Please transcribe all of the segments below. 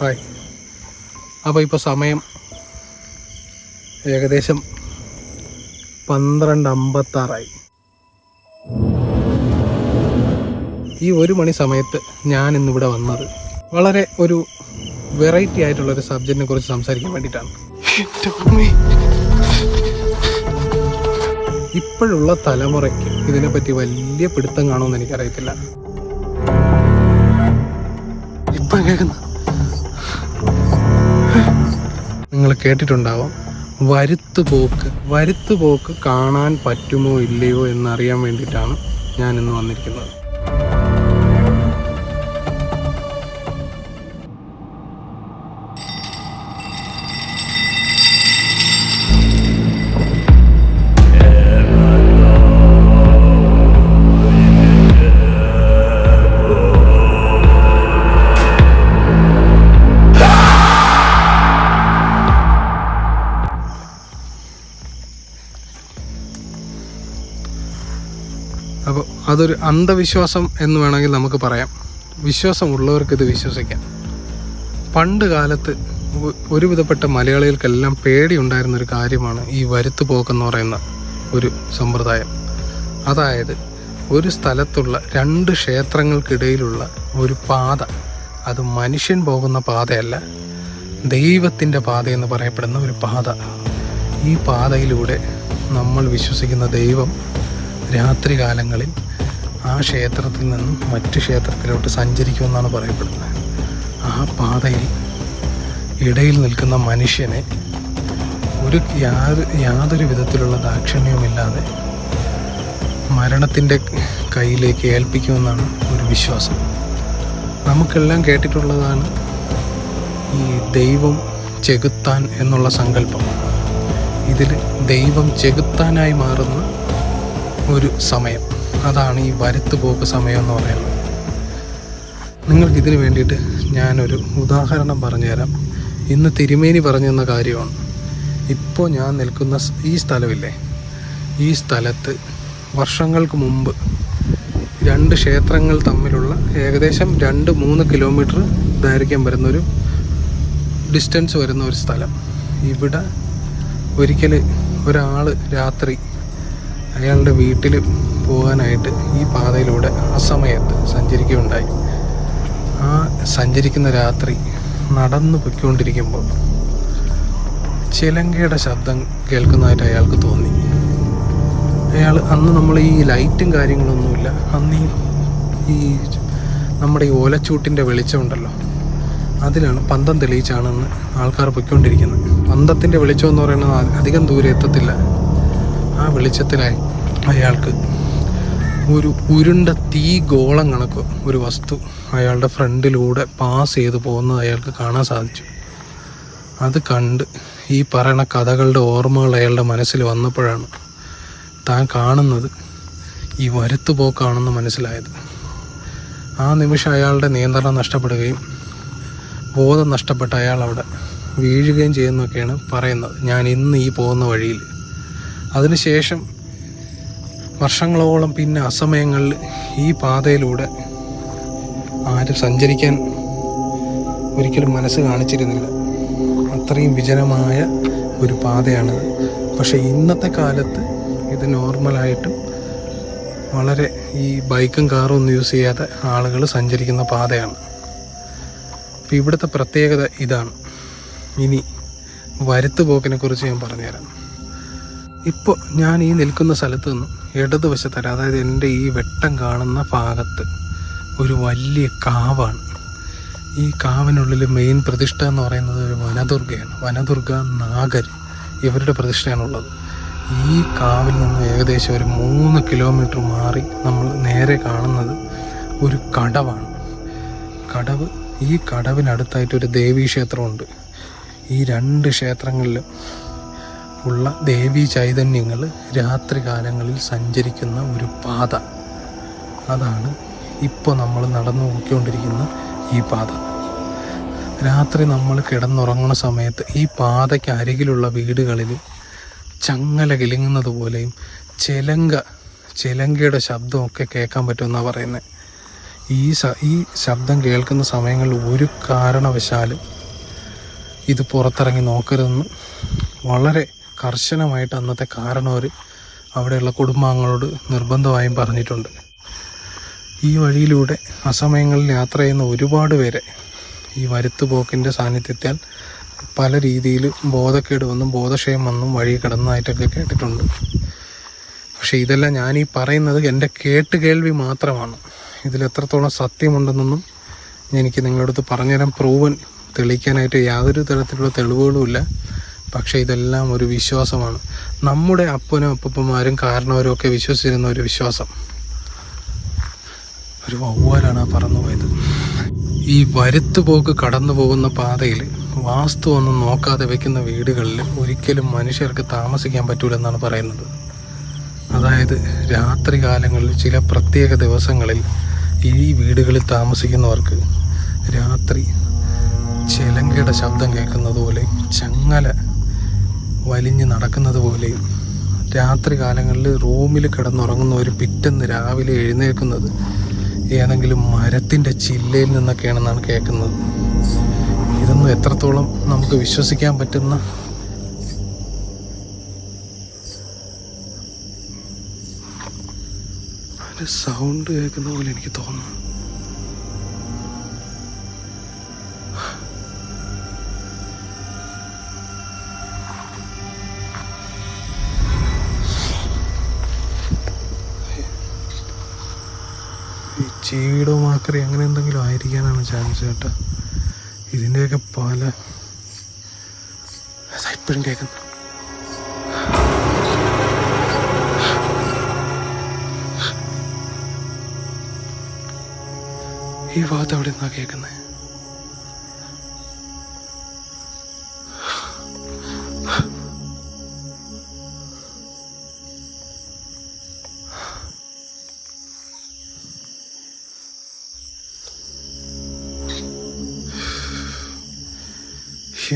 Hi അപ്പോൾ ഇപ്പോൾ സമയം ഏകദേശം പന്ത്രണ്ട് അമ്പത്താറായി. ഈ ഒരു മണി സമയത്ത് ഞാൻ ഇന്നിവിടെ വന്നത് വളരെ ഒരു വെറൈറ്റി ആയിട്ടുള്ള ഒരു സബ്ജക്റ്റിനെ കുറിച്ച് സംസാരിക്കാൻ വേണ്ടിയിട്ടാണ്. ഇപ്പോഴുള്ള തലമുറയ്ക്ക് ഇതിനെപ്പറ്റി വലിയ പിടുത്തം കാണുമെന്ന് എനിക്കറിയത്തില്ല. ഇപ്പം കേൾക്കുന്ന. നിങ്ങൾ കേട്ടിട്ടുണ്ടാവാം. വരുത്തുപോക്ക് വരുത്തുപോക്ക് വരുത്തു പോക്ക് കാണാൻ പറ്റുമോ ഇല്ലയോ എന്നറിയാൻ വേണ്ടിയിട്ടാണ് ഞാൻ ഇന്ന് വന്നിരിക്കുന്നത്. അതൊരു അന്ധവിശ്വാസം എന്ന് വേണമെങ്കിൽ നമുക്ക് പറയാം. വിശ്വാസമുള്ളവർക്ക് ഇത് വിശ്വസിക്കാം. പണ്ട് കാലത്ത് ഒരുവിധപ്പെട്ട മലയാളികൾക്കെല്ലാം പേടിയുണ്ടായിരുന്ന ഒരു കാര്യമാണ് ഈ വരുത്തു പോക്കെന്ന് പറയുന്ന ഒരു സമ്പ്രദായം. അതായത് ഒരു സ്ഥലത്തുള്ള രണ്ട് ക്ഷേത്രങ്ങൾക്കിടയിലുള്ള ഒരു പാത അത് മനുഷ്യൻ പോകുന്ന പാതയല്ല ദൈവത്തിന്റെ പാതയെന്ന് പറയപ്പെടുന്ന ഒരു പാത. ഈ പാതയിലൂടെ നമ്മൾ വിശ്വസിക്കുന്ന ദൈവം രാത്രികാലങ്ങളിൽ ക്ഷേത്രത്തിൽ നിന്നും മറ്റു ക്ഷേത്രത്തിലോട്ട് സഞ്ചരിക്കുമെന്നാണ് പറയപ്പെടുന്നത്. ആ പാതയിൽ ഇടയിൽ നിൽക്കുന്ന മനുഷ്യനെ ഒരു യാതൊരു വിധത്തിലുള്ള ദാക്ഷിണ്യവുമില്ലാതെ മരണത്തിന്റെ കയ്യിലേക്ക് ഏൽപ്പിക്കുമെന്നാണ് ഒരു വിശ്വാസം. നമുക്കെല്ലാം കേട്ടിട്ടുള്ളതാണ് ഈ ദൈവം ചെകുത്താൻ എന്നുള്ള സങ്കല്പം. ഇതിൽ ദൈവം ചെകുത്താനായി മാറുന്ന ഒരു സമയം. അതാണ് ഈ വരുത്തു പോക്ക് സമയം എന്ന് പറയുന്നത്. നിങ്ങൾക്കിതിന് വേണ്ടിയിട്ട് ഞാനൊരു ഉദാഹരണം പറഞ്ഞുതരാം. ഇന്ന് തിരുമേനി പറഞ്ഞു തന്ന കാര്യമാണ്. ഇപ്പോൾ ഞാൻ നിൽക്കുന്ന ഈ സ്ഥലമില്ലേ? ഈ സ്ഥലത്ത് വർഷങ്ങൾക്ക് മുമ്പ് രണ്ട് ക്ഷേത്രങ്ങൾ തമ്മിലുള്ള ഏകദേശം രണ്ട് മൂന്ന് കിലോമീറ്റർ ദൈർഘ്യം വരുന്നൊരു ഡിസ്റ്റൻസ് വരുന്ന ഒരു സ്ഥലം. ഇവിടെ ഒരിക്കൽ ഒരാൾ രാത്രി അയാളുടെ വീട്ടിൽ പോകാനായിട്ട് ഈ പാതയിലൂടെ ആ സമയത്ത് സഞ്ചരിക്കുകയുണ്ടായി. ആ സഞ്ചരിക്കുന്ന രാത്രി നടന്നു പൊയ്ക്കൊണ്ടിരിക്കുമ്പോൾ ചിലങ്കയുടെ ശബ്ദം കേൾക്കുന്നതായിട്ട് അയാൾക്ക് തോന്നി. അയാൾ അന്ന് നമ്മൾ ഈ ലൈറ്റും കാര്യങ്ങളൊന്നുമില്ല. അന്ന് ഈ ഈ നമ്മുടെ ഈ ഓലച്ചൂട്ടിന്റെ വെളിച്ചമുണ്ടല്ലോ. അതിലാണ് പന്തം തെളിയിച്ചാണെന്ന് ആൾക്കാർ പൊയ്ക്കൊണ്ടിരിക്കുന്നത്. പന്തത്തിന്റെ വെളിച്ചം എന്ന് പറയുന്നത് അധികം ദൂരെ എത്തത്തില്ല. ആ വെളിച്ചത്തിലായി അയാൾക്ക് ഒരു ഉരുണ്ട തീ ഗോളം കണക്ക് ഒരു വസ്തു അയാളുടെ ഫ്രണ്ടിലൂടെ പാസ് ചെയ്ത് പോകുന്നത് അയാൾക്ക് കാണാൻ സാധിച്ചു. അത് കണ്ട് ഈ പറയണ കഥകളുടെ ഓർമ്മകൾ അയാളുടെ മനസ്സിൽ വന്നപ്പോഴാണ് താൻ കാണുന്നത് ഈ വരുത്തുപോക്കാണെന്ന് മനസ്സിലായത്. ആ നിമിഷം അയാളുടെ നിയന്ത്രണം നഷ്ടപ്പെടുകയും ബോധം നഷ്ടപ്പെട്ട അയാൾ അവിടെ വീഴുകയും ചെയ്യുന്നൊക്കെയാണ് പറയുന്നത്. ഞാൻ ഇന്ന് ഈ പോകുന്ന വഴിയിൽ. അതിനുശേഷം വർഷങ്ങളോളം പിന്നെ അസമയങ്ങളിൽ ഈ പാതയിലൂടെ ആരും സഞ്ചരിക്കാൻ ഒരിക്കലും മനസ്സ് കാണിച്ചിരുന്നില്ല. അത്രയും വിജനമായ ഒരു പാതയാണ് പക്ഷേ ഇന്നത്തെ കാലത്ത് ഇത് നോർമലായിട്ടും വളരെ ഈ ബൈക്കും കാറും ഒന്നും യൂസ് ചെയ്യാതെ ആളുകൾ സഞ്ചരിക്കുന്ന പാതയാണ്. അപ്പം ഇവിടുത്തെ പ്രത്യേകത ഇതാണ്. ഇനി വരുത്തുപോക്കിനെ കുറിച്ച് ഞാൻ പറഞ്ഞുതരാം. ഇപ്പോൾ ഞാൻ ഈ നിൽക്കുന്ന സ്ഥലത്ത് നിന്നും ഇടതുവശത്തര അതായത് എന്റെ ഈ വെട്ടം കാണുന്ന ഭാഗത്ത് ഒരു വലിയ കാവാണ്. ഈ കാവിനുള്ളിൽ മെയിൻ പ്രതിഷ്ഠ എന്ന് പറയുന്നത് ഒരു വനദുർഗയാണ്. വനദുർഗ നാഗർ ഇവരുടെ പ്രതിഷ്ഠയാണുള്ളത്. ഈ കാവിൽ നിന്ന് ഏകദേശം ഒരു മൂന്ന് കിലോമീറ്റർ മാറി നമ്മൾ നേരെ കാണുന്നത് ഒരു കടവാണ്. കടവ് ഈ കടവിനടുത്തായിട്ട് ഒരു ദേവീ ക്ഷേത്രമുണ്ട്. ഈ രണ്ട് ക്ഷേത്രങ്ങളിലും ഉള്ള ദേവി ചൈതന്യങ്ങൾ രാത്രികാലങ്ങളിൽ സഞ്ചരിക്കുന്ന ഒരു പാത. അതാണ് ഇപ്പോൾ നമ്മൾ നടന്നു നോക്കിക്കൊണ്ടിരിക്കുന്ന ഈ പാത. രാത്രി നമ്മൾ കിടന്നുറങ്ങുന്ന സമയത്ത് ഈ പാതയ്ക്ക് അരികിലുള്ള വീടുകളിൽ ചങ്ങല കിലുങ്ങുന്നത് പോലെയും ചിലങ്ക ചിലങ്കയുടെ ശബ്ദമൊക്കെ കേൾക്കാൻ പറ്റുമെന്നാണ് പറയുന്നത് ഈ ഈ ശബ്ദം കേൾക്കുന്ന സമയങ്ങളിൽ ഒരു കാരണവശാലും ഇത് പുറത്തിറങ്ങി നോക്കരുതെന്ന് വളരെ കർശനമായിട്ട് അന്നത്തെ കാരണവർ അവിടെയുള്ള കുടുംബാംഗങ്ങളോട് നിർബന്ധമായും പറഞ്ഞിട്ടുണ്ട്. ഈ വഴിയിലൂടെ അസമയങ്ങളിൽ യാത്ര ചെയ്യുന്ന ഒരുപാട് പേരെ ഈ വരുത്തുപോക്കിന്റെ സാന്നിധ്യത്താൽ പല രീതിയിൽ ബോധക്കേട് വന്നും ബോധക്ഷയം വന്നും വഴി കിടന്നതായിട്ടൊക്കെ കേട്ടിട്ടുണ്ട്. പക്ഷെ ഇതെല്ലാം ഞാൻ ഈ പറയുന്നത് എന്റെ കേട്ട് കേൾവി മാത്രമാണ്. ഇതിൽ എത്രത്തോളം സത്യമുണ്ടെന്നൊന്നും എനിക്ക് നിങ്ങളടുത്ത് പറഞ്ഞുതരാൻ പ്രൂവൻ തെളിയിക്കാനായിട്ട് യാതൊരു തരത്തിലുള്ള തെളിവുകളുമില്ല. പക്ഷെ ഇതെല്ലാം ഒരു വിശ്വാസമാണ്. നമ്മുടെ അപ്പനും അപ്പൂപ്പന്മാരും കാരണവരും ഒക്കെ വിശ്വസിച്ചിരുന്ന ഒരു വിശ്വാസം. ഒരു വവ്വാലാണ് ആ പറന്നുപോയത് ഈ വരുത്തുപോക്ക് കടന്നു പോകുന്ന പാതയിൽ വാസ്തു ഒന്നും നോക്കാതെ വെക്കുന്ന വീടുകളിൽ ഒരിക്കലും മനുഷ്യർക്ക് താമസിക്കാൻ പറ്റൂലെന്നാണ് പറയുന്നത്. അതായത് രാത്രി കാലങ്ങളിൽ ചില പ്രത്യേക ദിവസങ്ങളിൽ ഈ വീടുകളിൽ താമസിക്കുന്നവർക്ക് രാത്രി ചിലങ്കയുടെ ശബ്ദം കേൾക്കുന്നത് പോലെ ചങ്ങല വലിഞ്ഞ് നടക്കുന്നത് പോലെയും രാത്രി കാലങ്ങളിൽ റൂമിൽ കിടന്നുറങ്ങുന്നവർ പിറ്റെന്ന് രാവിലെ എഴുന്നേൽക്കുന്നത് ഏതെങ്കിലും മരത്തിന്റെ ചില്ലയിൽ നിന്നൊക്കെയാണെന്നാണ് കേൾക്കുന്നത്. ഇതൊന്നും എത്രത്തോളം നമുക്ക് വിശ്വസിക്കാൻ പറ്റുന്ന ഒരു സൗണ്ട് കേൾക്കുന്ന പോലെ എനിക്ക് തോന്നുന്നു. ചീടോ മാക്കറി അങ്ങനെ എന്തെങ്കിലും ആയിരിക്കാനാണ് ചാൻസ് കേട്ടോ. ഇതിന്റെയൊക്കെ പല ഇപ്പോഴും കേൾക്കുന്നു. ഈ ഭാഗത്ത് എവിടെ നിന്നാണ് കേൾക്കുന്നത്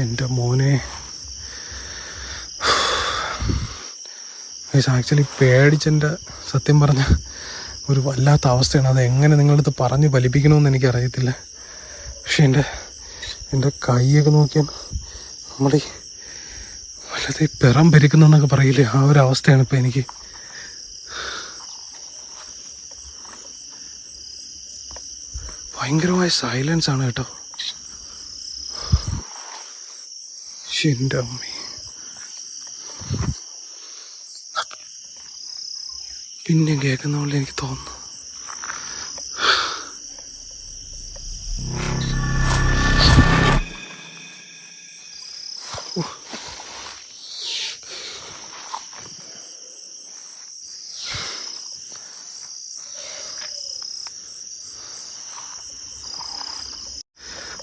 എന്റെ മോനെ. ആക്ച്വലി പേടിച്ചെന്റെ സത്യം പറഞ്ഞ ഒരു വല്ലാത്ത അവസ്ഥയാണ്. അത് എങ്ങനെ നിങ്ങളടുത്ത് പറഞ്ഞു ഫലിപ്പിക്കണമെന്ന് എനിക്കറിയത്തില്ല. പക്ഷെ എന്റെ എന്റെ കൈയൊക്കെ നോക്കിയാൽ നമ്മുടെ വല്ലാതെ പിറം ഭരിക്കുന്നതെന്നൊക്കെ പറയില്ലേ? ആ ഒരു അവസ്ഥയാണ് ഇപ്പം എനിക്ക്. ഭയങ്കരമായ സൈലൻസ് ആണ് കേട്ടോ. എന്റെ അമ്മേ പിന്നെ കേൾക്കുന്ന എനിക്ക് തോന്നുന്നു.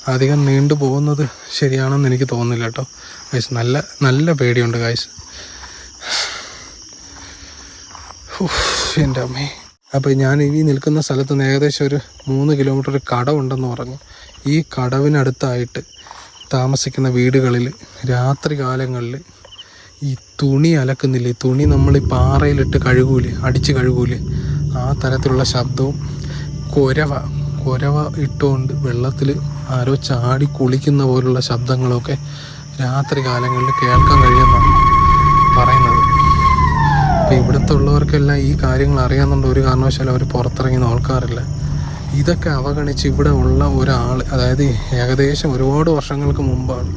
അധികം നീണ്ടു പോകുന്നത് ശരിയാണെന്ന് എനിക്ക് തോന്നുന്നില്ല കേട്ടോ. ഗൈസ് നല്ല നല്ല പേടിയുണ്ട് ഗൈസ് എന്റെ അമ്മേ. അപ്പോൾ ഞാൻ ഇനി നിൽക്കുന്ന സ്ഥലത്ത് നിന്ന് ഏകദേശം ഒരു മൂന്ന് കിലോമീറ്റർ ഒരു കടവുണ്ടെന്ന് പറഞ്ഞു. ഈ കടവിനടുത്തായിട്ട് താമസിക്കുന്ന വീടുകളിൽ രാത്രി കാലങ്ങളിൽ ഈ തുണി അലക്കുന്നില്ലേ? തുണി നമ്മൾ ഈ പാറയിലിട്ട് കഴുകൂലേ? അടിച്ച് കഴുകൂലേ? ആ തരത്തിലുള്ള ശബ്ദവും കൊരവ കൊരവ ഇട്ടുകൊണ്ട് വെള്ളത്തിൽ ആരോ ചാടി കുളിക്കുന്ന പോലുള്ള ശബ്ദങ്ങളൊക്കെ രാത്രി കാലങ്ങളിൽ കേൾക്കാൻ കഴിയുമെന്നാണ് പറയുന്നത്. അപ്പോൾ ഇവിടുത്തെ ഉള്ളവർക്കെല്ലാം ഈ കാര്യങ്ങൾ അറിയാമെന്നുണ്ട് ഒരു കാരണവശാലും അവർ പുറത്തിറങ്ങി നോക്കാറില്ല. ഇതൊക്കെ അവഗണിച്ച് ഇവിടെ ഉള്ള ഒരാൾ അതായത് ഏകദേശം ഒരുപാട് വർഷങ്ങൾക്ക് മുമ്പാണ്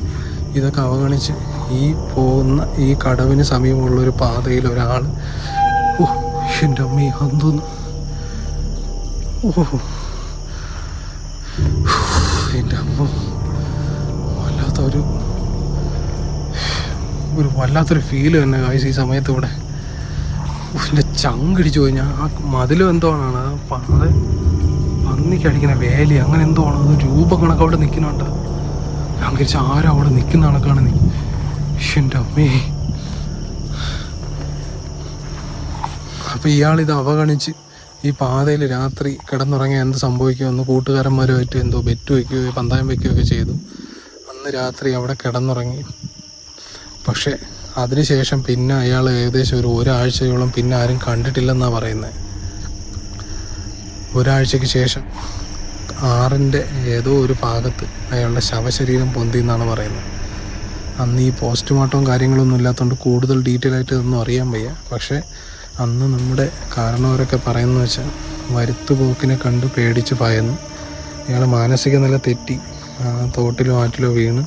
ഇതൊക്കെ അവഗണിച്ച് ഈ പോകുന്ന ഈ കടവിന് സമീപമുള്ള ഒരു പാതയിൽ ഒരാൾ ഓ എന്റെ അമ്മ അതൊന്ന് ഓ എന്റെ അമ്മ വല്ലാത്ത ഒരു ഒരു വല്ലാത്തൊരു ഫീൽ തന്നെ കാഴ്ച ഈ സമയത്ത് ഇവിടെ. എന്റെ ചങ്കിടിച്ചു ഞാൻ ആ മതിലും എന്തോ ആണ് ആ പന്നിക്ക് പന്നിക്കടിക്കുന്ന വേലി അങ്ങനെ എന്തോ ആണ് അത് രൂപ കണക്ക് അവിടെ നിൽക്കുന്നുണ്ട്. ഞാൻ ആരും അവിടെ നിൽക്കുന്ന കണക്കാണ് നീ? എന്റെ അമ്മേ. അപ്പം ഇയാളിത് അവഗണിച്ച് ഈ പാതയിൽ രാത്രി കിടന്നുറങ്ങി എന്ത് സംഭവിക്കുമെന്ന് കൂട്ടുകാരന്മാരുമായിട്ട് എന്തോ ബെറ്റ് വയ്ക്കുകയോ പന്തായം വയ്ക്കുകയൊക്കെ ചെയ്തു. അന്ന് രാത്രി അവിടെ കിടന്നുറങ്ങി. പക്ഷേ അതിനുശേഷം പിന്നെ അയാൾ ഏകദേശം ഒരു ഒരാഴ്ചയോളം പിന്നെ ആരും കണ്ടിട്ടില്ലെന്നാണ് പറയുന്നത് ഒരാഴ്ചയ്ക്ക് ശേഷം ആറിന്റെ ഏതോ ഒരു ഭാഗത്ത് അയാളുടെ ശവശരീരം പൊന്തി എന്നാണ് പറയുന്നത്. അന്ന് ഈ പോസ്റ്റ്മോർട്ടവും കാര്യങ്ങളൊന്നും ഇല്ലാത്തതുകൊണ്ട് കൂടുതൽ ഡീറ്റെയിൽ ആയിട്ട് ഇതൊന്നും അറിയാൻ വയ്യ. പക്ഷേ അന്ന് നമ്മുടെ കാരണവരൊക്കെ പറയുന്നത് വെച്ചാൽ വരുത്തുപോക്കിനെ കണ്ട് പേടിച്ച് ഭയന്ന് ഇയാൾ മാനസിക നില തെറ്റി. തോട്ടിലോ ആറ്റിലോ വീണ്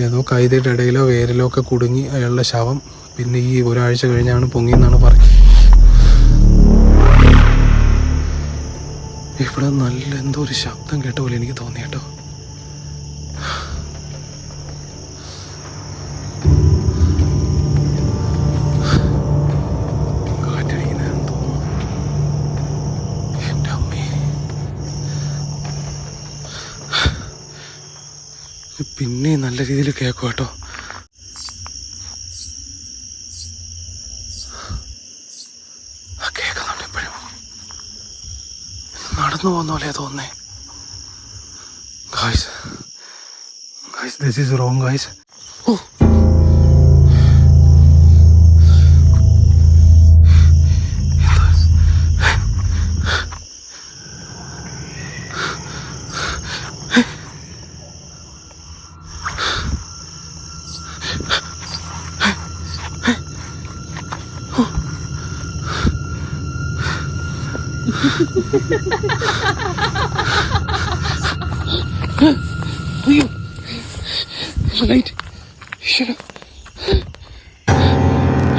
ഏതോ കൈതയുടെ ഇടയിലോ വേരിലോ ഒക്കെ കുടുങ്ങി അയാളുടെ ശവം പിന്നെ ഈ ഒരാഴ്ച കഴിഞ്ഞാണ് പൊങ്ങിയെന്നാണ് പറഞ്ഞത്. ഇവിടെ നല്ല എന്തോ ഒരു ശബ്ദം കേട്ട പോലെ എനിക്ക് തോന്നി കേട്ടോ. പിന്നെ നല്ല രീതിയിൽ കേൾക്കും കേട്ടോ. കേൾക്കുന്നുണ്ട് എപ്പോഴും നടന്നു പോകുന്ന പോലെ തോന്നേ guys guys this is wrong guys ഓ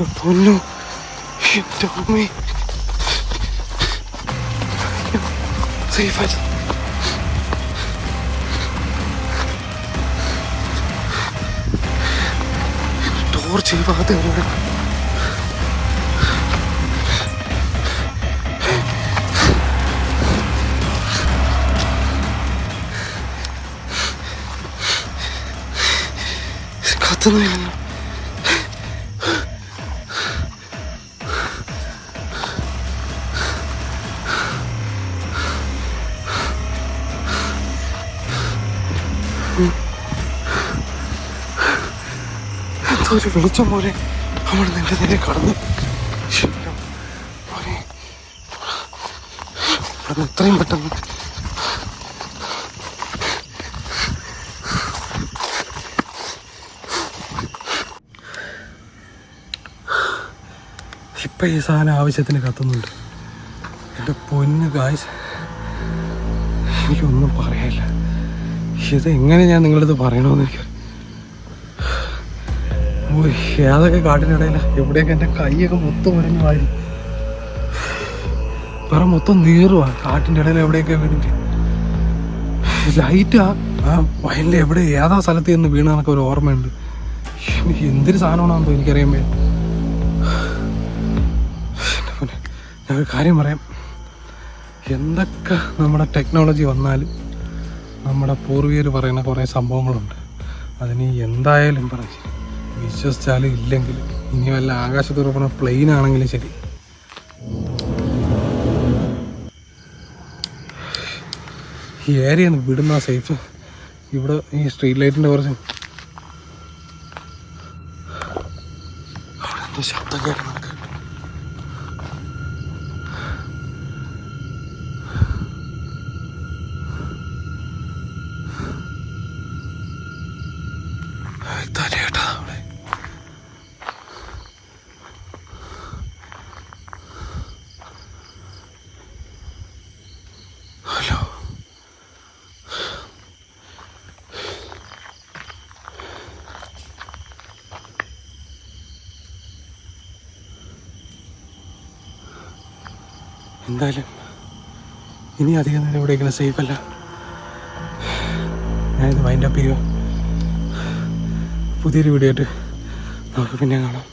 പൊന്നു എന്റെ അമ്മേ സേഫായി ടോർച്ച് ഈ ഭാഗത്ത് ഒരു വെളിച്ചം പോലെ അവൾ നിന്റെ നേരെ കടന്നു. അത് എത്രയും പെട്ടെന്ന് ഇപ്പം ഈ സാധനം ആവശ്യത്തിന് കത്തുന്നുണ്ട്. എന്റെ പൊന്ന് കാശ് എനിക്കൊന്നും പറയാനില്ല. ഇത് എങ്ങനെ ഞാൻ നിങ്ങളടുത്ത് പറയണമെന്ന് എനിക്ക് ഏതൊക്കെ കാട്ടിനിടയില. എവിടെയൊക്കെ എന്റെ കൈയൊക്കെ മൊത്തം ഉരഞ്ഞു വാരി. വേറെ മൊത്തം നീറുവാ. കാട്ടിന്റെ ഇടയിൽ എവിടെയൊക്കെ വീണിട്ട്. ലൈറ്റാ ആ. വയലിൽ എവിടെ ഏതാ സ്ഥലത്ത് നിന്ന് വീണെന്നൊക്കെ ഒരു ഓർമ്മയുണ്ട്. എന്തൊരു സാധനമാണെന്നോ എനിക്കറിയാൻ വയ്യ. ഞാൻ കാര്യം പറയാം. എന്തൊക്കെ നമ്മുടെ ടെക്നോളജി വന്നാലും നമ്മുടെ പൂർവികർ പറയുന്ന കുറേ സംഭവങ്ങളുണ്ട്. അതിന് എന്തായാലും പറയും വിശ്വസിച്ചാലും ഇല്ലെങ്കിൽ ഇനി വല്ല ആകാശത്തൂടെ പോണ പ്ലെയിൻ ആണെങ്കിലും ശരി. ഈ ഏരിയ ഒന്ന് വിടുന്ന സേഫ് ഇവിടെ ഈ സ്ട്രീറ്റ് ലൈറ്റിന്റെ കുറച്ച് ശബ്ദം കേട്ട് എന്തായാലും ഇനി അധികം നേരം എവിടെയെങ്കിലും സേഫ് അല്ല. ഞാനിത് മൈൻഡ് അപ്പ് ചെയ്യുക പുതിയൊരു വീഡിയോ ആയിട്ട് നമുക്ക് പിന്നെ കാണാം.